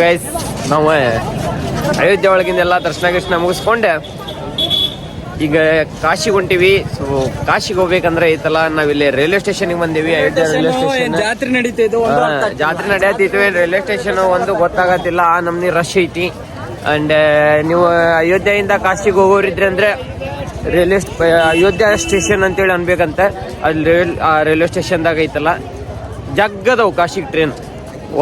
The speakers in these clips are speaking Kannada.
ಗೈಸ್ ನಾವು ಅಯೋಧ್ಯೆ ಒಳಗಿಂದ ಎಲ್ಲ ದರ್ಶನ ಗಿರ್ಶನ ಮುಗಿಸ್ಕೊಂಡೆ. ಈಗ ಕಾಶಿಗೆ ಹೊಂಟಿವಿ. ಸೊ ಕಾಶಿಗೆ ಹೋಗ್ಬೇಕಂದ್ರೆ ಐತಲ್ಲ ನಾವಿಲ್ಲಿ ರೈಲ್ವೆ ಸ್ಟೇಷನ್ಗೆ ಬಂದೀವಿ. ಅಯೋಧ್ಯೆ ರೈಲ್ವೆ ಸ್ಟೇಷನ್ ಜಾತ್ರೆ ನಡೀತಿದ್ದು ಜಾತ್ರೆ ನಡೆಯತ್ತಿತ್ತು ರೈಲ್ವೆ ಸ್ಟೇಷನ್ ಒಂದು ಗೊತ್ತಾಗತ್ತಿಲ್ಲ ಆ ನಮ್ನಿ ರಶ್ ಐತಿ. ಅಂಡ್ ನೀವು ಅಯೋಧ್ಯೆಯಿಂದ ಕಾಶಿಗೆ ಹೋಗೋರಿದ್ರೆ ಅಂದ್ರೆ ರೈಲ್ವೆ ಅಯೋಧ್ಯೆ ಸ್ಟೇಷನ್ ಅಂತೇಳಿ ಅನ್ಬೇಕಂತ. ಅಲ್ಲಿ ರೈಲ್ ಆ ರೈಲ್ವೆ ಸ್ಟೇಷನ್ದಾಗ ಐತಲ್ಲ. ಜಗ್ಗದವು ಕಾಶಿಗೆ ಟ್ರೈನ್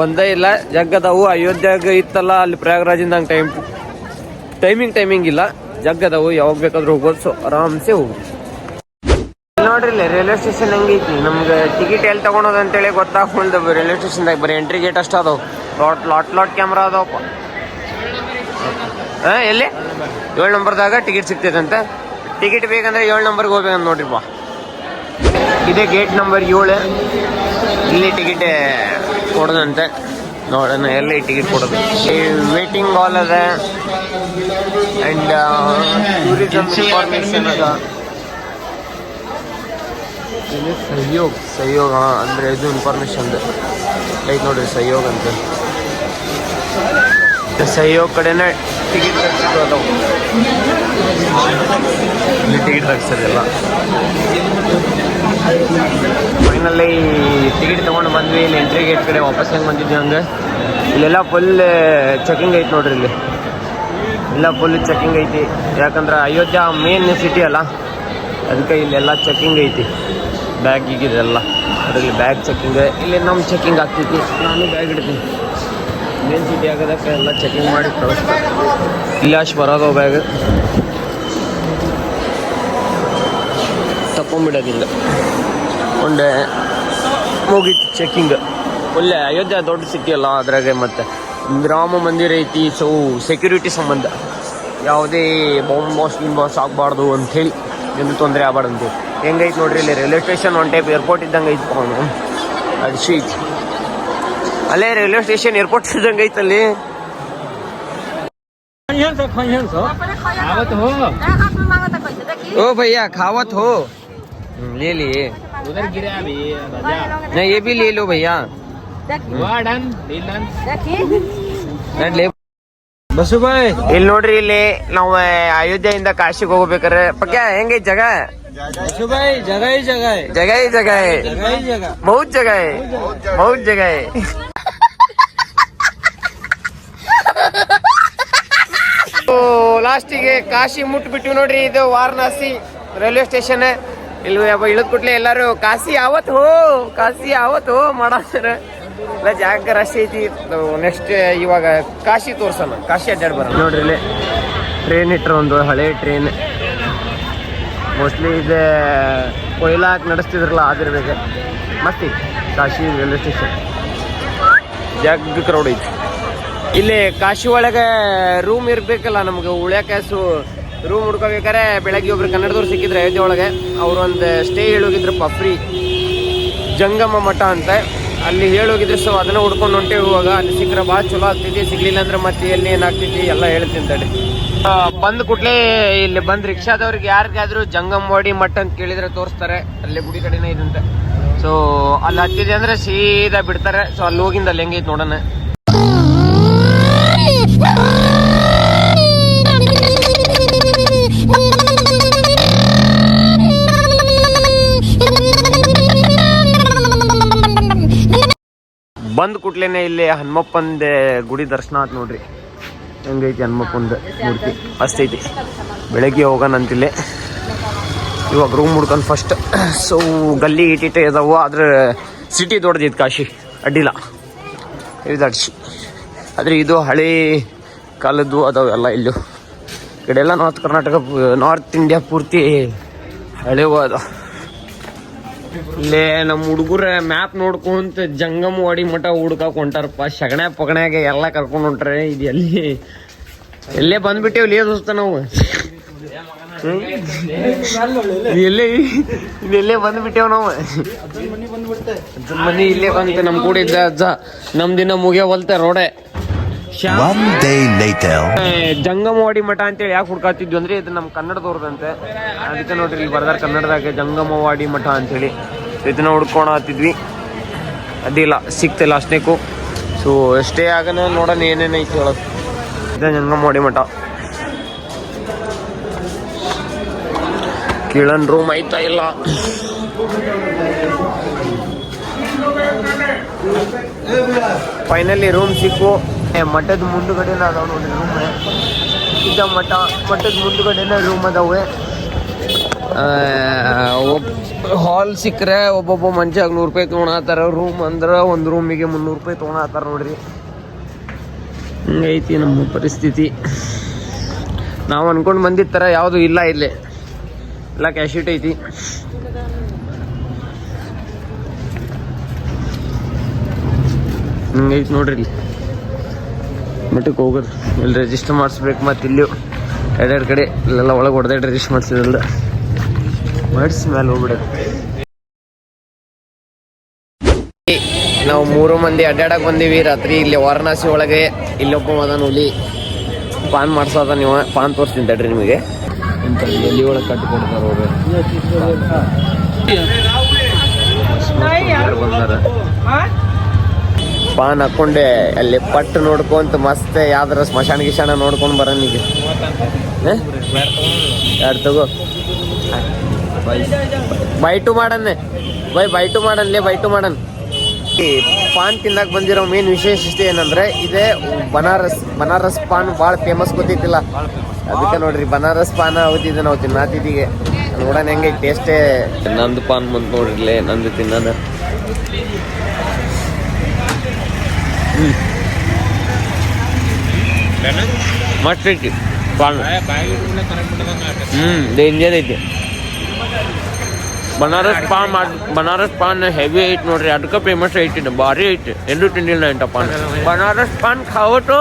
ಒಂದೇ ಇಲ್ಲ ಜಗ್ಗದವು ಅಯೋಧ್ಯಾಗ ಇತ್ತಲ್ಲ, ಅಲ್ಲಿ ಪ್ರಯಾಗರಾಜಿಂದ ಹಂಗೆ ಟೈಮ್ ಟೈಮಿಂಗ್ ಟೈಮಿಂಗ್ ಇಲ್ಲ. ಜಗ್ಗದವು ಯಾವಾಗ ಬೇಕಾದ್ರೂ ಹೋಗೋದು ಸೊ ಆರಾಮ್ಸೆ ಹೋಗ್ಬೋದು. ನೋಡ್ರಿ ರೈಲ್ವೆ ಸ್ಟೇಷನ್ ಹಂಗೈತಿ ನಮ್ಗೆ ಟಿಕೆಟ್ ಎಲ್ಲಿ ತಗೊಳೋದು ಅಂತೇಳಿ ಗೊತ್ತಾಗ್ಕೊಂಡ್ ರೈಲ್ವೆ ಸ್ಟೇಷನ್ದಾಗ ಬರೀ ಎಂಟ್ರಿ ಗೇಟ್ ಅಷ್ಟು ಅದಾವ. ಲಾಟ್ ಲಾಟ್ ಲಾಟ್ ಕ್ಯಾಮ್ರಾ ಅದಾವಪ್ಪ. ಹಾ, ಎಲ್ಲಿ? ಏಳು ನಂಬರ್ದಾಗ ಟಿಕೆಟ್ ಸಿಗ್ತೈತಂತೆ. ಟಿಕೆಟ್ ಬೇಕಂದ್ರೆ ಏಳು ನಂಬರ್ಗೆ ಹೋಗ್ಬೇಕಂತ ನೋಡ್ರಿಪ್ಪ ಇದೇ ಗೇಟ್ ನಂಬರ್ ಏಳು. ಇಲ್ಲಿ ಟಿಕೆಟ್ ಕೊಡೋದಂತೆ ನೋಡೋಣ ಎಲ್ಲಿ ಟಿಕೆಟ್ ಕೊಡೋದು. ವೇಟಿಂಗ್ ಹಾಲ್ ಅದ ಅಂಡ್ ಟೂರಿಸಮ್ ಇನ್ಫಾರ್ಮೇಶನ್ ಅದ. ಸಹಯೋಗ. ಸಹಯೋಗ್ ಅಂದರೆ ಅಂದ್ರೆ ಇದು ಇನ್ಫಾರ್ಮೇಷನ್ ಐತ್ ನೋಡಿರಿ ಸಹಯೋಗ ಅಂತ. ಸಹಯೋಗ ಕಡೆನೇ ಟಿಕೆಟ್ ಅದಾವ ಇಲ್ಲಿ ಟಿಕೆಟ್ ಹಾಕ್ಸೋದಿಲ್ಲ ಫೈನಲ್ಲಿ ಟಿಕೆಟ್ ತೊಗೊಂಡು ಬಂದ್ವಿ, ಇಲ್ಲಿ ಎಂಟ್ರಿ ಗೇಟ್ ಕಡೆ ವಾಪಸ್ ಹೆಂಗೆ ಬಂದಿದ್ವಿ ಹಂಗೆ. ಇಲ್ಲೆಲ್ಲ ಫುಲ್ ಚೆಕಿಂಗ್ ಐತಿ ನೋಡ್ರಿ ಇಲ್ಲಿ. ಎಲ್ಲ ಫುಲ್ ಚೆಕಿಂಗ್ ಐತಿ. ಯಾಕಂದ್ರೆ ಅಯೋಧ್ಯ ಮೇನ್ ಸಿಟಿ ಅಲ್ಲ. ಅದಕ್ಕೆ ಇಲ್ಲೆಲ್ಲ ಚೆಕಿಂಗ್ ಐತಿ. ಬ್ಯಾಗ್ ಈಗಿದೆಲ್ಲ. ಅದರಲ್ಲಿ ಬ್ಯಾಗ್ ಚೆಕಿಂಗ್ ಇಲ್ಲಿ ನಮ್ಮ ಚೆಕಿಂಗ್ ಆಗ್ತೈತಿ. ನಾನು ಬ್ಯಾಗ್ ಇಡ್ತೀನಿ. ಮೇನ್ ಸಿಟಿ ಆಗೋದಕ್ಕೆ ಎಲ್ಲ ಚೆಕಿಂಗ್ ಮಾಡಿ ಕಳಿಸ್ತಾರೆ ಇಲ್ಲಿ ಅಷ್ಟು ಬರೋದು ಬ್ಯಾಗ್ ಬಿಡೋದಿಲ್ಲ ಒಂದೇ ಮುಗೀತು ಚೆಕ್ಕಿಂಗ್ ಒಳ್ಳೆ ಅಯೋಧ್ಯೆ ದೊಡ್ಡ ಸಿಟಿ ಅಲ್ಲ ಅದ್ರಾಗೆ ಮತ್ತೆ ರಾಮ ಮಂದಿರ ಐತಿ ಸೊ ಸೆಕ್ಯೂರಿಟಿ ಸಂಬಂಧ ಯಾವುದೇ ಬಾಂಬ್ ಬಾಸ್ ಬಾಸ್ ಆಗಬಾರ್ದು ಅಂಥೇಳಿ ಏನು ತೊಂದರೆ ಆಗಬಾರ್ದು ಅಂತ ಹೆಂಗೈತೆ ನೋಡ್ರಿ ಇಲ್ಲಿ railway station one type airport ಇದ್ದಂಗೆ ಐತೆ ಅವನು ಅದು ಶೀಟ್ ಅಲ್ಲೇ ರೈಲ್ವೆ ಸ್ಟೇಷನ್ ಏರ್ಪೋರ್ಟ್ ಇದ್ದಂಗೆ ಐತಲ್ಲಿ ಓ ಭಯ್ಯ ಖಾವತ್ ಹೋ ले लिए उधर गिरा अभी राजा नहीं ये भी ले लो भैया हुआ डन डील डन ನಾನ್ ಲೇ बसु भाई ಇಲ್ಲಿ ನೋಡ್ರಿ ಇಲ್ಲಿ ನಾವು ಅಯೋಧ್ಯೆಯಿಂದ ಕಾಶಿಗೆ ಹೋಗ್ಬೇಕಾರೆ ಪಕ್ಯ ಹೆಂಗೈತಿ ಜಾಗ बसु भाई जगह ही जगह है जगह ही जगह है जगह ही जगह बहुत जगह है बहुत जगह है ಲಾಸ್ಟಿಗೆ ಕಾಶಿ ಮುಟ್ಬಿಟ್ಟು ನೋಡ್ರಿ ಇದು ವಾರಣಾಸಿ ರೈಲ್ವೆ ಸ್ಟೇಷನ್ ಇಲ್ಲಿ ಇಳಿದ ಕೂಡ್ಲೆ ಎಲ್ಲಾರು ಕಾಸಿ ಯಾವತ್ ಹೋ ಕಾಸಿ ಯಾವತ್ ಹೋ ಮಾಡಾರ ಇಲ್ಲ ಜಾಗ ರಶ್ ಐತಿ. ನೆಕ್ಸ್ಟ್ ಇವಾಗ ಕಾಶಿ ತೋರ್ಸೋಣ. ಕಾಶಿ ಅಡ್ಡಾಡ್ ಬರೋಣ. ನೋಡ್ರಿ ಇಲ್ಲಿ ಟ್ರೈನ್ ಇಟ್ರ ಒಂದು ಹಳೆ ಟ್ರೈನ್ ಮೋಸ್ಟ್ಲಿ ಇದು ಕೊಯ್ಲಾ ಹಾಕಿ ನಡೆಸ್ತಿದ್ರಲ್ಲ ಆಗಿರ್ಬೇಕು ಮಸ್ತಿ ಕಾಶಿ ರೈಲ್ವೆ ಸ್ಟೇಷನ್ ಜಗ್ ಕ್ರೌಡ್ ಐತಿ. ಇಲ್ಲಿ ಕಾಶಿ ಒಳಗೆ ರೂಮ್ ಇರ್ಬೇಕಲ್ಲ ನಮ್ಗೆ ಉಳ್ಯಾಕೆ ಸೊ ರೂಮ್ ಹುಡ್ಕೋಬೇಕಾರೆ ಬೆಳಗ್ಗೆ ಒಬ್ರು ಕನ್ನಡದವ್ರು ಸಿಕ್ಕಿದ್ರು ಅಯೋಧ್ಯೆ ಒಳಗೆ. ಅವ್ರು ಒಂದು ಸ್ಟೇ ಹೇಳೋಗಿದ್ರು ಪಫ್ರಿ ಜಂಗಮ ಮಠ ಅಂತ. ಅಲ್ಲಿ ಹೇಳೋಗಿದ್ರು ಸೊ ಅದನ್ನ ಹುಡ್ಕೊಂಡು ಹೊಂಟೇವಿ ಇವಾಗ. ಅಲ್ಲಿ ಸಿಕ್ಕರೆ ಭಾಳ ಚಲೋ ಆಗ್ತೈತಿ ಸಿಗ್ಲಿಲ್ಲ ಅಂದ್ರೆ ಮತ್ತೆ ಎಲ್ಲಿ ಏನಾಗ್ತೈತಿ ಎಲ್ಲ ಹೇಳ್ತೀನಿ ತಡಿ. ಬಂದ ಬಂದ್ ಕೂಡ್ಲೆ ಇಲ್ಲಿ ಬಂದ್ ರಿಕ್ಷಾದವ್ರಿಗೆ ಯಾರಿಗಾದ್ರೂ ಜಂಗಮವಾಡಿ ಮಠ ಅಂತ ಕೇಳಿದ್ರೆ ತೋರಿಸ್ತಾರೆ. ಅಲ್ಲಿ ಗುಡಿ ಕಡೆನೇ ಇದಂತೆ. ಸೊ ಅಲ್ಲಿ ಹತ್ತಿದೆ ಅಂದ್ರೆ ಸೀದಾ ಬಿಡ್ತಾರೆ. ಸೊ ಅಲ್ಲಿ ಹೋಗಿಂದ ಅಲ್ಲಿ ಹೆಂಗೈತೆ ನೋಡೋಣ. ಬಂದ್ ಕೂಡ್ಲೇನೆ ಇಲ್ಲಿ ಹನುಮಪ್ಪಂದೆ ಗುಡಿ ದರ್ಶನ ಆತ್ ನೋಡ್ರಿ. ಹೆಂಗೈತಿ ಹನುಮಪ್ಪಂದ ಮೂರ್ತಿ? ಫಸ್ಟ್ ಐತಿ. ಬೆಳಗ್ಗೆ ಹೋಗೋಣ ಅಂತಿಲ್ಲಿ. ಇವಾಗ ರೂಮ್ ಮುಡ್ಕೊಂಡು ಫಸ್ಟ್ ಸೊ ಗಲ್ಲಿ ಇಟ್ಟಿಟ್ಟ ಇದಾವು, ಆದ್ರೆ ಸಿಟಿ ದೊಡ್ಡದಿತ್ತು ಕಾಶಿ. ಅಡ್ಡಿಲ್ಲ. ಇದು ಅಡ್ಸಿ ಆದ್ರೆ ಇದು ಹಳೆ ಕಾಲದ್ದು ಅದಾವೆಲ್ಲ ಇಲ್ಲೂ. ಕಡೆ ಎಲ್ಲ ನಾರ್ತ್ ಕರ್ನಾಟಕ ನಾರ್ತ್ ಇಂಡಿಯಾ ಪೂರ್ತಿ ಹಳೆವು ಅದಾವ. ಇಲ್ಲೇ ನಮ್ಮ ಹುಡುಗರ ಮ್ಯಾಪ್ ನೋಡ್ಕೊಂತ ಜಂಗಮವಾಡಿ ಮಠ ಹುಡ್ಕಾಕ್ ಹೊಂಟಾರಪ್ಪ. ಶಗಣ ಪಗಣ್ಯಾಗ ಎಲ್ಲ ಕರ್ಕೊಂಡು ಹೊಂಟ್ರೆ ಇದು ಎಲ್ಲಿ? ಎಲ್ಲೇ ಬಂದ್ಬಿಟ್ಟೇವ್ ಲೇ ದೋಸ್ತ ನಾವು? ಎಲ್ಲೇ? ಇದೆಲ್ಲೇ ಬಂದ್ಬಿಟ್ಟೇವ್ ನಾವು? ಅಜ್ಜನ್ ಮನಿ ಇಲ್ಲೇ ಬಂತ, ನಮ್ ಕೂಡ ಇದ್ದ ಅಜ್ಜ. ನಮ್ ದಿನ ಮುಗಿಯವಲ್ತೆ ರೋಡೆ. Day later. ಏ, ಜಂಗಮವಾಡಿ ಮಠ ಅಂತೇಳಿ ಯಾಕೆ ಹುಡ್ಕಾತಿದ್ವಿ ಅಂದ್ರೆ ಇದು ನಮ್ಮ ಕನ್ನಡದವ್ರದಂತೆ. ಅದಕ್ಕೆ ನೋಡ್ರಿ ಇಲ್ಲಿ ಬರ್ದಾರ ಕನ್ನಡದಾಗ ಜಂಗಮವಾಡಿ ಮಠ ಅಂತೇಳಿ. ಇದನ್ನ ಹುಡ್ಕೊಳತ್ತಿದ್ವಿ ಅದಿಲ್ಲ ಸಿಕ್ತಿಲ್ಲ ಅಷ್ಟೇಕು ಸೊ ಎಷ್ಟೇ ಆಗನ ನೋಡೋಣ ಏನೇನೈತಿ ಹೇಳೋದು ಇದ ಜಂಗಮವಾಡಿ ಮಠ. ಕೀಳನ್ ರೂಮ್ ಐತಾ ಇಲ್ಲ? ಫೈನಲಿ ರೂಮ್ ಸಿಕ್ಕು. ಮಠದ ಮುಂದುಗಡೆನ ಅದಾವ ನೋಡಿ ರೂಮ್ ಇದ್ದ ಮಠ, ಮಠದ ಮುಂದುಗಡೆನ ರೂಮ್ ಅದಾವೆ. ಹಾಲ್ ಸಿಕ್ಕರೆ ಒಬ್ಬೊಬ್ಬ ಮಂಚಾಗ ನೂರು ರೂಪಾಯಿ ತೊಗೊಳತ್ತಾರ ರೂಮ್ ಅಂದ್ರೆ ಒಂದು ರೂಮಿಗೆ ಮುನ್ನೂರು ರೂಪಾಯಿ ತೊಗೊಳತ್ತಾರ ನೋಡ್ರಿ. ಹಿಂಗೈತಿ ನಮ್ಮ ಪರಿಸ್ಥಿತಿ. ನಾವು ಅನ್ಕೊಂಡು ಬಂದಿದ್ ಥರ ಯಾವುದು ಇಲ್ಲ ಇಲ್ಲಿ. ಎಲ್ಲ ಕ್ಯಾಶಿಟ್ ಐತಿ. ಹಿಂಗೈತಿ ನೋಡ್ರಿ ಇಲ್ಲಿ. ಮಟ್ಟಕ್ಕೆ ಹೋಗೋದು. ಇಲ್ಲಿ ರಿಜಿಸ್ಟರ್ ಮಾಡಿಸ್ಬೇಕು ಮತ್ತು ಇಲ್ಲಿ ಎರಡೆರಡು ಕಡೆ ಇಲ್ಲೆಲ್ಲ ಒಳಗೆ ಹೊಡೆದೇ ರಿಜಿಸ್ಟರ್ ಮಾಡಿಸಿದ್ರಲ್ಲ. ಮಾಡಿಸಿ ಮೇಲೆ ಹೋಗ್ಬಿಡೋದು. ನಾವು ಮೂರು ಮಂದಿ ಅಡ್ಡಾಡಕ್ಕೆ ಬಂದೀವಿ. ರಾತ್ರಿ ಇಲ್ಲಿ ವಾರಣಾಸಿ ಒಳಗೆ ಇಲ್ಲೊಬ್ಬ ಮದನ್ ಹುಲಿ ಪಾನ್ ಮಾಡಿಸೋದ ನೀವು. ಪಾನ್ ತೋರಿಸ್ತೀನಿ ತಡ್ರಿ ನಿಮಗೆ. ಎಲ್ಲಿ ಒಳಗೆ ಕಟ್ಟಿಕೊಡ್ತಾರ ಅವ್ರು ಬಂದಾರ ಪಾನ್ ಹಾಕೊಂಡೆ ಅಲ್ಲಿ ಪಟ್ಟು ನೋಡ್ಕೊಂತ ಮಸ್ತ್ ಯಾವ್ದಾರ ಸ್ಮಶಾನ ಗಿಶಾನ ನೋಡ್ಕೊಂಡು ಬರೋಣ ಎರಡು ತಗೋ? ಬೈಟು ಮಾಡನ್ನೆ ಬೈ, ಬೈಟು ಮಾಡನ್ಲೇ ಬೈಟು ಮಾಡನ್. ಪಾನ್ ತಿನ್ನಕ್ ಬಂದಿರೋ ಮೇನ್ ವಿಶೇಷತೆ ಏನಂದ್ರೆ, ಇದೇ ಬನಾರಸ್ ಬನಾರಸ್ ಪಾನ್ ಭಾಳ ಫೇಮಸ್ ಗೊತ್ತಿತ್ತಿಲ್ಲ ಅದಕ್ಕೆ ನೋಡ್ರಿ, ಬನಾರಸ್ ಪಾನ್ ಅವತ್ತಿದ್ದೆ ನಾವು ತಿನ್ನಾತಿದ್ದೀಗೆ ನೋಡೋಣ ಹೆಂಗೆ ಟೇಸ್ಟೇ. ನಂದು ಪಾನ್ ಬಂತು ನೋಡ್ರಿಲೇ ನಂದು ತಿನ್ನೋದು ಮಸ್ತ್ ಐತಿ ಪಾನ್ ಹ್ಮ್ ಡೇಂಜರ್ ಐತಿ ಬನಾರಸ್ ಪಾನ್ ಮಾಡ್ ಬನಾರಸ್ ಪಾನ್ ಹೆವಿ ಐತಿ ನೋಡ್ರಿ ಅದಕ್ಕೆ ಫೇಮಸ್ ಐತಿ ಇದು. ಭಾರಿ ಐತಿ ಎಲ್ಲೂ ತಿಂದಿಲ್ಲ ಇಂಥ ಪಾನ್ ಬನಾರಸ್ ಪಾನ್ ಖಾವಟು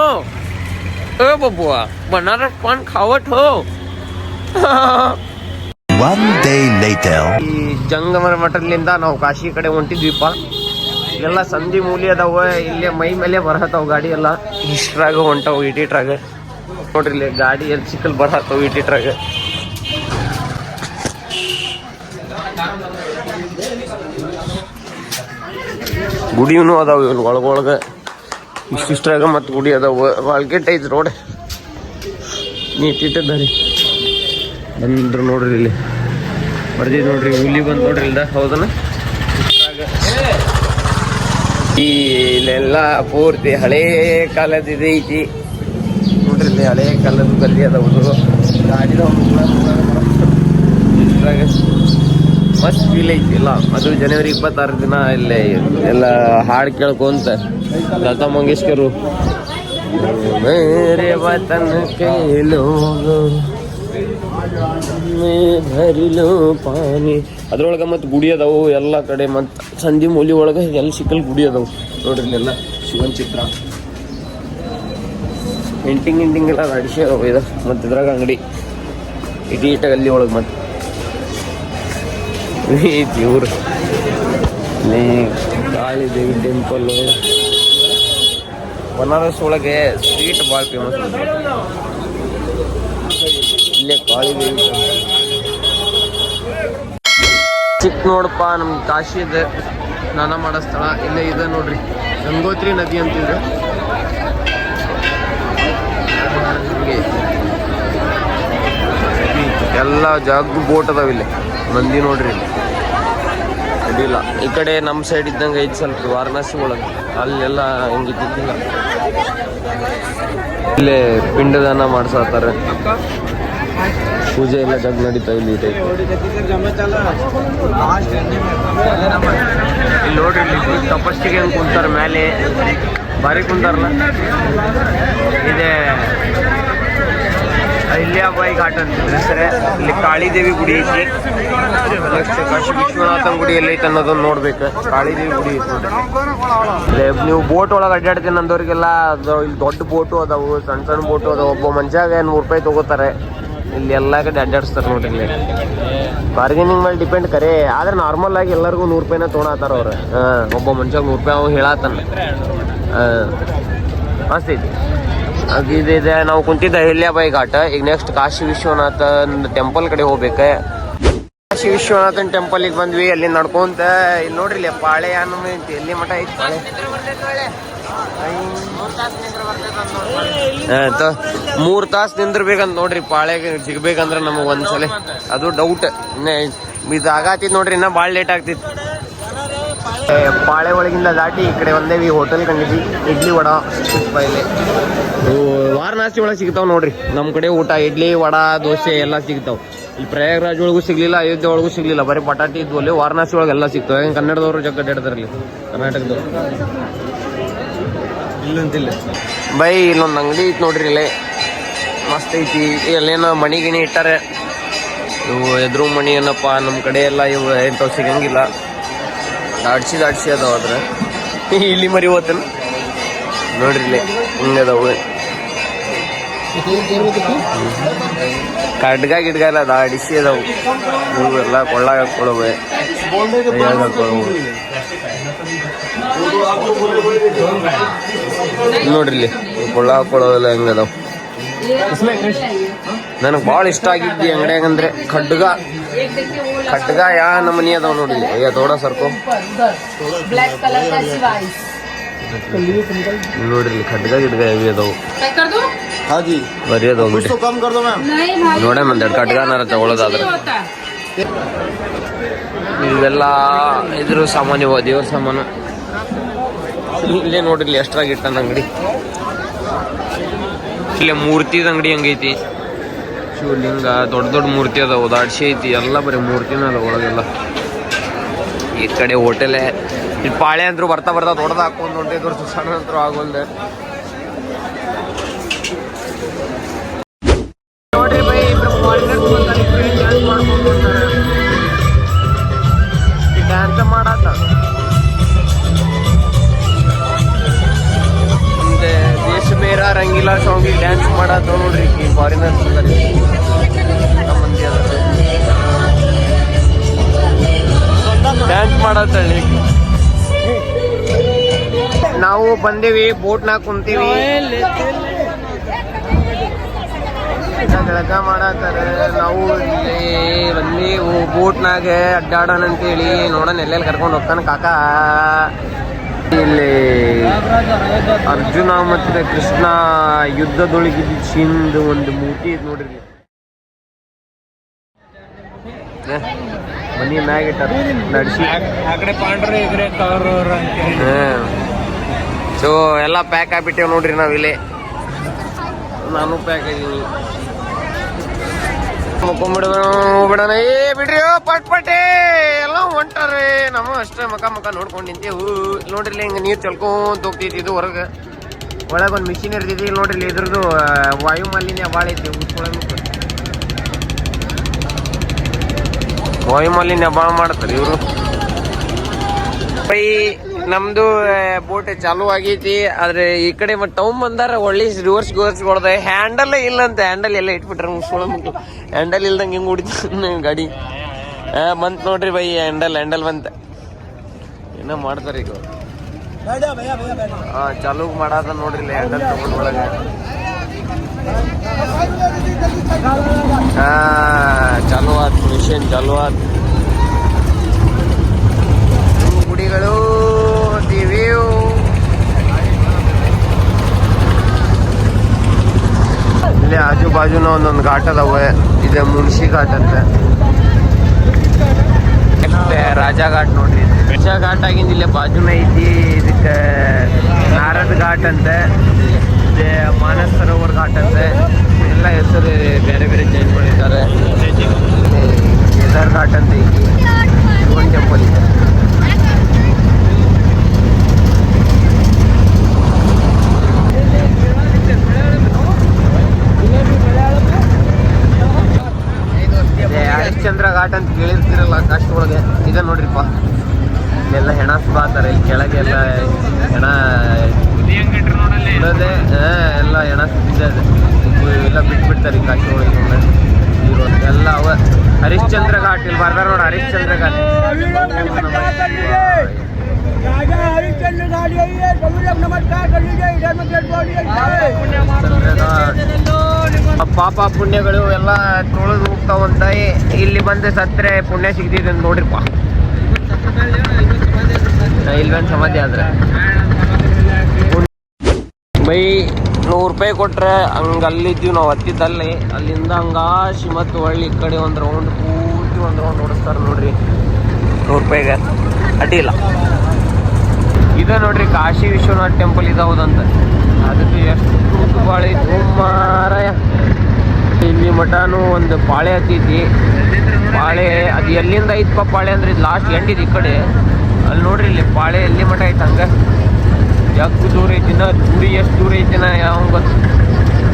ಏ ಬಬ್ಬುವ ಬನಾರಸ್ ಪಾನ್ ಖಾವಟು One day later. ಈ ಜಂಗಮರ ಮಠದಿಂದ ನಾವು ಕಾಶಿ ಕಡೆ ಹೊಂಟಿದ್ವಿಪ್ಪ ಇಲ್ಲೆಲ್ಲ ಸಂಧಿ ಮೂಲಿ ಅದಾವ, ಇಲ್ಲೇ ಮೈ ಮೇಲೆ ಬರಹತ್ತಾವ ಗಾಡಿ ಎಲ್ಲ. ಇಷ್ಟ್ರಾಗ ಹೊಂಟಾವ ಇಟಿಟ್ರಾಗ ನೋಡ್ರಿ ಇಲ್ಲಿ ಗಾಡಿ ಎಲ್ಲಿ ಸಿಕ್ಕಲ್ ಬರಹತ್ತಾವ ಇಟಿಟ್ರಾಗ ಗುಡಿನೂ ಅದಾವ ಇಲ್ಲಿ ಒಳಗೊಳಗೆ ಇಷ್ಟಿಷ್ಟ್ರಾಗ ಮತ್ತು ಗುಡಿ ಅದಾವ. ಮಾರ್ಕೆಟ್ ಐತಿ ರೋಡ್ ನೀಟಿಟ್ಟದ ರೀ ಬಂದ್ರು ನೋಡ್ರಿ ಇಲ್ಲಿ. ಬರ್ದಿದ್ ನೋಡ್ರಿ ಹುಲಿ ಬಂದ್ ನೋಡ್ರಿ ಇಲ್ದ, ಹೌದನ? ಇಲ್ಲೆಲ್ಲ ಪೂರ್ತಿ ಹಳೇ ಕಾಲದ ಇದು ಐತಿ ನೋಡ್ರಿ ಇಲ್ಲಿ ಹಳೇ ಕಾಲದ ಗಲ್ಲಿ ಅದಾವು ಗಾಡಿದ ಮಸ್ತ್ ಫೀಲ್ ಐತಿ ಇಲ್ಲ ಅದು ಜನವರಿ ಇಪ್ಪತ್ತಾರು ದಿನ ಇಲ್ಲೇ ಎಲ್ಲ ಹಾಡು ಕೇಳ್ಕೊಂತ. ಲತಾ ಮಂಗೇಶ್ಕರು. ಮೇರೆ ಬತನ ಕೆ ಲೋಗೋ ಮೇ ಪಾನಿ. ಅದ್ರೊಳಗೆ ಮತ್ತೆ ಗುಡಿ ಅದಾವು, ಎಲ್ಲ ಕಡೆ ಮತ್ತು ಸಂಧಿ ಮೂಲಿ ಒಳಗೆ ಎಲ್ಲ ಸಿಕ್ಕಲ್ ಗುಡಿ ಅದಾವು. ನೋಡ್ರಿ ಇಲ್ಲೆಲ್ಲ ಶಿವನ್ ಚಿತ್ರ. ಪೇಂಟಿಂಗ್ ಗಿಂಟಿಂಗ್ ಎಲ್ಲ ಅಡಿಸಿ ಅದಾವು ಇದು. ಮತ್ತು ಇದ್ರಾಗ ಅಂಗಡಿ. ಇಟಿ ಅಲ್ಲಿ ಒಳಗೆ ಮತ್ತೆ. ಈ ದೇವ್ರು. ಕಾಳಿ ದೇವಿ ಟೆಂಪಲ್ ಬನಾರಸ್ ಒಳಗೆ ಸ್ವೀಟ್ ಭಾಳ ಫೇಮಸ್ ಇಲ್ಲೇ ಚಿಕ್ಕ ನೋಡಪ್ಪ ನಮ್ ಇದೆ. ಸ್ನಾನ ಮಾಡೋ ಸ್ಥಳ, ಇಲ್ಲೇ ಇದೆ ನೋಡ್ರಿ. ಗಂಗೋತ್ರಿ ನದಿ ಅಂತಿದ್ರೆ ಎಲ್ಲ ಜಾಗ ಬೋಟ್ ಅದಾವ ಇಲ್ಲಿ. ನಂದಿ ನೋಡ್ರಿ ಅಡಿಲ್ಲ ಈ ಕಡೆ ನಮ್ಮ ಸೈಡ್ ಇದ್ದಂಗೆ ಐತಿ ಸ್ವಲ್ಪ ವಾರಣಾಸಿ ಒಳಗೆ ಅಲ್ಲೆಲ್ಲ ಹಿಂಗಿದ್ದಿದ್ದಿಲ್ಲ. ಇಲ್ಲೇ ಪಿಂಡದಾನ ಮಾಡ್ಸತ್ತಾರೆ ಪೂಜೆ ಎಲ್ಲ ಜಗ್ ನಡೀತಾ ಇಲ್ಲಿ ನೋಡ್ರಿ ತಪಸ್ಸಿಗೆ ಕುಂತಾರ ಮೇಲೆ ಬಾರಿ ಕುಂತಾರಲ್ಲ? ಇದೆ ಅಹಿಲ್ಯಾಬಾಯಿ ಘಾಟ್ ಅಂತ ಹೆಸರೇ ಇಲ್ಲಿ ಕಾಳಿದೇವಿ ಗುಡಿ ಐತಿ. ಕಾಶಿ ವಿಶ್ವನಾಥನ್ ಗುಡಿ ಎಲ್ಲೈತೆ ಅನ್ನೋದನ್ನ ನೋಡ್ಬೇಕು. ಕಾಳಿದೇವಿ ಗುಡಿ ಐತಿ ನೀವು ಬೋಟ್ ಒಳಗೆ ಅಡ್ಡಾಡ್ತೀನಿ ಅಂದವ್ರಿಗೆಲ್ಲ ಇಲ್ಲಿ ದೊಡ್ಡ ಬೋಟು ಅದಾವು, ಸಣ್ಣ ಸಣ್ಣ ಬೋಟು ಅದಾವ. ಒಬ್ಬ ಮನುಷ್ಯಾಗ ನೂರು ರೂಪಾಯಿ ತಗೋತಾರೆ. ಇಲ್ಲಿ ಎಲ್ಲ ಕಡೆ ಅಡ್ಡಾಡಿಸ್ತಾರೆ ನೋಡ್ರಿ ಇಲ್ಲಿ. ಬಾರ್ಗೇನಿಂಗ್ ಮೇಲೆ ಡಿಪೆಂಡ್ ಕರೆ. ಆದ್ರೆ ನಾರ್ಮಲ್ ಆಗಿ ಎಲ್ಲರಿಗೂ ನೂರು ರೂಪಾಯಿನ ತೊಗೊಳತ್ತಾರ ಅವ್ರು. ಹಾಂ, ಒಬ್ಬ ಮನುಷ್ಯಾಗ ನೂರು ರೂಪಾಯಿ ಅವ್ನು ಹೇಳತ್ತಾನ ಮಸ್ತ್ ಐತಿ. ಅದು ಇದೆ ನಾವು ಕುಂತಿದ್ದ ಅಹಿಲ್ಯಾಬಾಯಿ ಘಾಟ ಈಗ ನೆಕ್ಸ್ಟ್ ಕಾಶಿ ವಿಶ್ವನಾಥ ಟೆಂಪಲ್ ಕಡೆ ಹೋಗ್ಬೇಕು. ಕಾಶಿ ವಿಶ್ವನಾಥನ್ ಟೆಂಪಲಿಗೆ ಬಂದ್ವಿ ಅಲ್ಲಿ ನಡ್ಕೊಂತ. ಇಲ್ಲಿ ನೋಡ್ರಿ ಇಲ್ಲಿ ಪಾಳೆ ಅನ್ನೋ ಎಲ್ಲಿ ಮಠ ಐತಿ ಪಾಳೆ? ಮೂರ್ ತಾಸು ನಿಂದಿರ್ಬೇಕಂತ ನೋಡ್ರಿ ಪಾಳೆಗೆ ಸಿಗ್ಬೇಕಂದ್ರ ನಮಗ್ ಒಂದ್ಸಲ. ಅದು ಡೌಟ್ ಇದು ಆಗಾತಿ ನೋಡ್ರಿ, ಇನ್ನ ಭಾಳ ಲೇಟ್ ಆಗ್ತಿತ್ತು. ಪಾಳೆ ಒಳಗಿಂದ ದಾಟಿ ಈ ಕಡೆ ಒಂದೇವಿ ಹೋಟೆಲ್ ಕಂಡಿದ್ವಿ. ಇಡ್ಲಿ ವಡ ವಾರಣಾಸಿ ಒಳಗೆ ಸಿಗ್ತಾವ್ ನೋಡ್ರಿ. ನಮ್ಮ ಕಡೆ ಊಟ, ಇಡ್ಲಿ, ವಡ, ದೋಸೆ ಎಲ್ಲ ಸಿಗ್ತಾವ್. ಈ ಪ್ರಯಾಗರಾಜ್ ಒಳಗೂ ಸಿಗ್ಲಿಲ್ಲ ಅಯೋಧ್ಯೆ ಒಳಗೂ ಸಿಗ್ಲಿಲ್ಲ. ಬರೀ ಪಟಾಟಿ ಇದ್ವಲ್ಲಿ ವಾರಣಾಸಿ ಒಳಗೆ ಎಲ್ಲ ಸಿಗ್ತಾವ. ಕನ್ನಡದವರು ಜಗ್ಗ ಅಡ್ಡಾಡ್ತಾರಲ್ಲಿ ಕರ್ನಾಟಕದವ್ರು. ಇಲ್ಲಂತಿಲ್ಲ. ಬೈ, ಇಲ್ಲೊಂದು ಅಂಗಡಿ ಐತಿ ನೋಡ್ರಿ ಇಲ್ಲೇ. ಮಸ್ತ್ ಐತಿ. ಅಲ್ಲೇನೋ ಮಣಿ ಗಿಣಿ ಇಟ್ಟಾರೆ. ಇವು ಎದುರು ಮಣಿ ಏನಪ್ಪ ನಮ್ಮ ಕಡೆ ಎಲ್ಲ ಇವು ಎಂಥವು ಸಿಗಂಗಿಲ್ಲ. ದಾಡ್ಸಿ ದಾಡ್ಸಿ ಅದಾವ ಅದ್ರ ಇಲ್ಲಿ ಮರಿ ಹೋತೇನೆ. ನೋಡ್ರಿ ಹಿಂಗೆ ಹಿಂಗದಾವು ಕಡ್ಗ ಗಿಡ್ಗ ಎಲ್ಲ ಅಡಿಸಿ ಅದಾವು. ಇವು ಎಲ್ಲ ಕೊಳ್ಳಾಗ ಹಾಕೊಳ್ಳವೆ ನೋಡ್ರಿ ಇಲ್ಲಿ ಕೊಳ್ಳ ಹಾಕೊಳ್ಳೋವೆಲ್ಲ ಹೆಂಗದಾವ ನನಗೆ ಭಾಳ ಇಷ್ಟ ಆಗಿದ್ದು ಅಂಗಡಿಯಾಗಂದ್ರೆ ಖಡ್ಗ. ಖಡ್ಗ ಯಾ ನಮನಿ ಅದಾವ ನೋಡಿ ಅಯ್ಯ, ತೋಡ ಸರ್ಕೋ. ನೋಡ್ರಿ ಇಲ್ಲಿ ಖಡ್ಗ ಗಿಡ್ಗ ಹೆವಿ ಅದಾವು पैक कर दो हाँ जी ಬರೀ ಅದಾವ ಬಿಡ್ರಿ कम कर दो मैम नहीं भाई ನೋಡೇ ಒಂದೆರಡು ಖಡ್ಗನಾರ ತಗೊಳ್ಳೋದಾದ್ರೆ नहीं होता ಇವೆಲ್ಲ ಇದ್ರ ಸಾಮಾನ್ಯ ಇವ ದೇವ್ರ ಸಾಮಾನು ಇಲ್ಲೇ ನೋಡ್ರಿ ಇಲ್ಲಿ ಎಷ್ಟ್ರಾಗ ಇಟ್ಟನ ಅಂಗಡಿ ಇಲ್ಲೇ ಮೂರ್ತಿದ ಅಂಗಡಿ ಹಂಗೈತಿ ಶಿವಲಿಂಗ ದೊಡ್ಡ ದೊಡ್ಡ ಮೂರ್ತಿ ಅದಾವ ದಾಡ್ಸಿ ಐತಿ ಎಲ್ಲ ಬರೀ ಮೂರ್ತಿನ ಅದಾವ ಒಳಗೆಲ್ಲ ಈ ಕಡೆ ಹೋಟೆಲೆ ಇಲ್ಲಿ ಪಾಳೆ ಅಂದ್ರು ಬರ್ತಾ ಬರ್ತಾ ದೊಡ್ಡದ ಹಾಕೊಂಡ್ ಹೊಂಟಿದ್ರು ಸಣ್ಣ ಅಂತೂ ಆಗೋಲ್ದೆ. ಬಂದೇವಿ ಬೋಟ್ನಾಗ ಕುಂತೀವಿ. ಜಳಕ ಮಾಡತ್ತಾರ ನಾವು ಇಲ್ಲಿ ಬೋಟ್ ಬೋಟ್ನಾಗ ಅಡ್ಡಾಡೋಣ ಅಂತೇಳಿ ನೋಡೋಣ ಎಲ್ಲೆಲ್ಲಿ ಕರ್ಕೊಂಡು ಹೋಗ್ತಾನ ಕಾಕ. ಇಲ್ಲಿ ಅರ್ಜುನ ಮತ್ತೆ ಕೃಷ್ಣ ಯುದ್ಧದೊಳಗಿದ್ದ ಚಿಂದು ಒಂದು ಮೂರ್ತಿ ಐತ್ ನೋಡ್ರಿ. ಮನಿ ಮ್ಯಾಗ ಇಟ್ಟಾರ. ನಡ್ಸಿ. ಆ ಕಡೆ ಪಾಂಡ್ರೆ ಇದ್ರೆ ಕವರ್ ಸೊ ಎಲ್ಲ ಪ್ಯಾಕ್ ಆಗ್ಬಿಟ್ಟೇವೆ ನೋಡ್ರಿ ನಾವಿಲ್ಲಿ ನಾನು ಪ್ಯಾಕ್ ಆಗಿದ್ದೀನಿ. ಬಿಡೋಣ ಏ, ಬಿಡ್ರಿ ಪಟ್, ಪಟ್ಟಿ. ಎಲ್ಲ ಹೊಂಟಾರೆ ನಮ್ಮ ಅಷ್ಟೇ ಮಕ ಮಕ ನೋಡ್ಕೊಂಡು ನಿಂತೇವು. ನೋಡ್ರಿ ಹಿಂಗೆ ನೀರು ಚಲ್ಕೊಂತ ಹೋಗ್ತೈತಿ ಇದು ಹೊರಗೆ. ಒಳಗೆ ಒಂದು ಮಿಷಿನ್ ಇರ್ತೈತಿ ಇಲ್ಲಿ ನೋಡ್ರಿ ಇದ್ರದ್ದು ವಾಯುಮಾಲಿನ್ಯ ವಾಯು ಮಾಲಿನ್ಯ ಭಾಳ ಐತಿ. ಉಸ್ಕೊಳಕ್ಕೆ ವಾಯು ಮಾಲಿನ್ಯ ಭಾಳ ಮಾಡ್ತಾರೆ ಇವರು. ಬೈ ನಮ್ದು ಬೋಟ್ ಚಾಲು ಆಗೈತಿ. ಆದ್ರೆ ಈ ಕಡೆ ಮತ್ತೆ ಟೌನ್ ಬಂದಾರ, ಒಳ್ಳೆ ರಿವರ್ಸ್ ಗೋರ್ಸ್ ಕೊಡದೆ. ಹ್ಯಾಂಡಲ್ ಇಲ್ಲ ಅಂತ ಹ್ಯಾಂಡಲ್ ಎಲ್ಲ ಇಟ್ಬಿಟ್ರೆ ಮುಟ್ಟು ಹ್ಯಾಂಡಲ್ ಇಲ್ದಂಗೆ ಹಿಂಗ್ ಹೊಡಿತ ಗಾಡಿ? ಬಂತ್ ನೋಡ್ರಿ ಬೈ ಹ್ಯಾಂಡಲ್ ಹ್ಯಾಂಡಲ್ ಬಂತ. ಏನೋ ಮಾಡ್ತಾರ ಈಗ. ಹಾ ಚಾಲು ಮಾಡಾದ ನೋಡ್ರಿ ಹ್ಯಾಂಡಲ್ ತಗೊಂಡ್ ಒಳಗೆ. ಚಾಲು ಆತ್ ಮಿಷನ್ ಚಾಲು ಆತ್. ಗುಡಿಗಳು. ಇಲ್ಲಿ ಆಜು ಬಾಜುನ ಒಂದೊಂದು ಘಾಟ್ ಅದಾವೆ. ಇದೆ ಮುನ್ಷಿ ಘಾಟ್ ಅಂತ. ರಾಜಾ ಘಾಟ್ ನೋಡ್ರಿ. ರಾಜಾ ಘಾಟ್ ಆಗಿಂದ ಇಲ್ಲೇ ಬಾಜುನ ಐತಿ. ಇದಕ್ಕೆ ನಾರದ್ ಘಾಟ್ ಅಂತ. ಇದೆ ಮಾನಸ್ ಸರೋವರ್ ಘಾಟ್ ಅಂತ. ಎಲ್ಲ ಹೆಸರು ಬೇರೆ ಬೇರೆ ಚೇಂಜ್ ಮಾಡಿದ್ದಾರೆ. ಕೇದಾರ್ ಘಾಟ್ ಅಂತ ಐತಿ. ಶಿವನ್ ಟೆಂಪಲ್ ಇದೆ ಇದೆ ಹರಿಶ್ಚಂದ್ರ ಘಾಟ್ ಅಂತ ಕೇಳಿರ್ತಿರಲ್ಲ ಕಾಸ್ಟ್ ಒಳಗೆ ಇದೆ ನೋಡ್ರಿಪ್ಪ. ಇಲ್ಲೆಲ್ಲ ಹೆಣ ಸುಡಾತಾರೆ ಇಲ್ಲಿ ಕೆಳಗೆ ಎಲ್ಲ ಹೆಣ ಸುಡೋದೆ ಎಲ್ಲ ಹೆಣ ಸುತ್ತಿದೆ ಎಲ್ಲ ಬಿಟ್ಬಿಡ್ತಾರೆ ಈ ಕಾಶಿ ಒಳಗೆ ಎಲ್ಲ ಅವ. ಹರಿಶ್ಚಂದ್ರ ಘಾಟ್. ಇಲ್ಲಿ ಬರ್ದಾರ ನೋಡಿ ಹರಿಶ್ಚಂದ್ರ ಘಾಟ್. ಪಾಪ ಪುಣ್ಯಗಳು ಎಲ್ಲ ತೊಳೆದು ಹೋಗ್ತಾವಂತ ಇಲ್ಲಿ ಬಂದು ಸತ್ರೆ ಪುಣ್ಯ ಸಿಗ್ತಿದೆ ನೋಡ್ರಿಪ್ಪ. ಇಲ್ವೇನ್ ಸಮಾಧಿ ಆದ್ರೆ? ಬೈ, ನೂರು ರೂಪಾಯಿ ಕೊಟ್ರೆ ಹಂಗೆ ಅಲ್ಲಿದ್ದೀವಿ ನಾವು, ಹತ್ತಿದ್ದಲ್ಲಿ. ಅಲ್ಲಿಂದ ಹಂಗಾಶಿ ಮತ್ತು ಹೊಳ್ಳಿ ಈ ಕಡೆ ಒಂದು ರೌಂಡ್ ಪೂರ್ತಿ ಒಂದು ರೌಂಡ್ ಓಡಿಸ್ತಾರೆ ನೋಡ್ರಿ. ನೂರು ರೂಪಾಯಿಗೆ. ಅಡ್ಡಿಲ್ಲ ಇದೆ ನೋಡ್ರಿ ಕಾಶಿ ವಿಶ್ವನಾಥ್ ಟೆಂಪಲ್ ಇದಾವುದಂತ. ಎಷ್ಟು ಬಾಳೆ ಮಾರಾಯ. ಇಲ್ಲಿ ಮಠನೂ ಒಂದು ಪಾಳೆ ಹತ್ತೈತಿ ಪಾಳೆ ಅದು ಎಲ್ಲಿಂದ ಐತಪ್ಪ ಪಾಳೆ ಅಂದ್ರೆ ಇದು ಲಾಸ್ಟ್ ಎಂಡ್ ಇದೆ ಈ ಕಡೆ. ಅಲ್ಲಿ ನೋಡ್ರಿ ಇಲ್ಲಿ ಪಾಳೆ ಎಲ್ಲಿ ಮಠ ಐತೆ ಹಂಗೆ. ಯಾಕೆ ದೂರ ಐತಿನ ದೂರಿ ಎಷ್ಟು ದೂರ ಐತಿನ ಯಾವ ಗೊತ್ತು.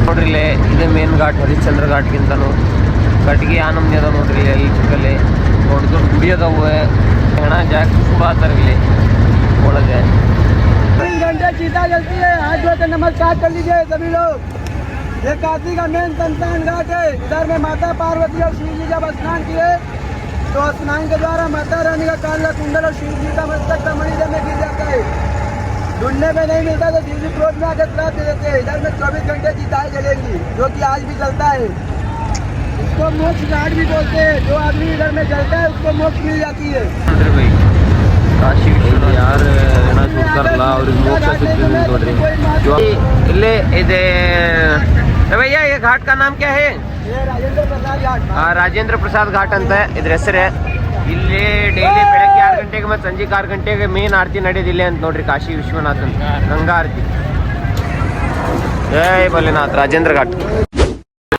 ನೋಡ್ರಿ ಇಲ್ಲೇ ಇದು ಮೇನ್ ಘಾಟ್, ಹರಿಶ್ಚಂದ್ರ ಘಾಟ್ಗಿಂತನೂ. ಕಟ್ಗೆ ಆನಂದಿ ಅದ ನೋಡ್ರಿ ಇಲ್ಲಿ ಚಿಕ್ಕಲ್ಲಿ ದೊಡ್ಡ ದೊಡ್ಡ ಗುಡಿ ಅದಾವೆ. ಹೆಣ ಜಾಸ್ತಿ ಸುಡಾತಾರ ಇಲ್ಲಿ ಒಳಗೆ. घंटे चीता जलती है। हाथ धोते नमस्कार कर लीजिए सभी लोग। ये काशी का मेन संतान घाट है। इधर में माता पार्वती और शिव जी जब स्नान किए तो स्नान के द्वारा माता रानी का काला कुंडल और शिव जी का मस्तक का मणि जमे गिर जाता है। ढूँढने में नहीं मिलता तो शिव जी क्रोध में आकर प्राप्त दे देते हैं। इधर में चौबीस घंटे चिताएँ जलेंगी, जो कि आज भी जलता है। उसको मोक्ष घाट भी बोलते हैं। जो आदमी इधर में जलता है, उसको मोक्ष मिल जाती है। ಕಾಶಿ ವಿಶ್ವನಾಥ್. ಯಾರು ಏನ ಸುಡ್ತಾರಲ್ಲ ಅವ್ರಿಗೆ ಮೋಕ್ಷ ಸಿಗ್ತದೆ ನೋಡ್ರಿ. ಇಲ್ಲೇ ಇದೆ ಭಯ್ಯ ಈ ಘಾಟ್ ಕ ನಾಮ್ ಕ್ಯಾ ಹೇ? ರಾಜೇಂದ್ರ ಪ್ರಸಾದ್ ಘಾಟ್ ಅಂತ ಇದ್ರ ಹೆಸರೇ. ಇಲ್ಲಿ ಡೈಲಿ ಬೆಳಗ್ಗೆ ಆರು ಗಂಟೆಗೆ ಮತ್ತು ಸಂಜೆಗೆ ಆರು ಗಂಟೆಗೆ ಮೇನ್ ಆರತಿ ನಡೆಯೋದಿಲ್ಲ ಅಂತ ನೋಡ್ರಿ ಕಾಶಿ ವಿಶ್ವನಾಥ್ ಅಂತ ಗಂಗಾ ಆರತಿ. ಜೈ ಭೋಲೆನಾಥ್ ರಾಜೇಂದ್ರ ಘಾಟ್.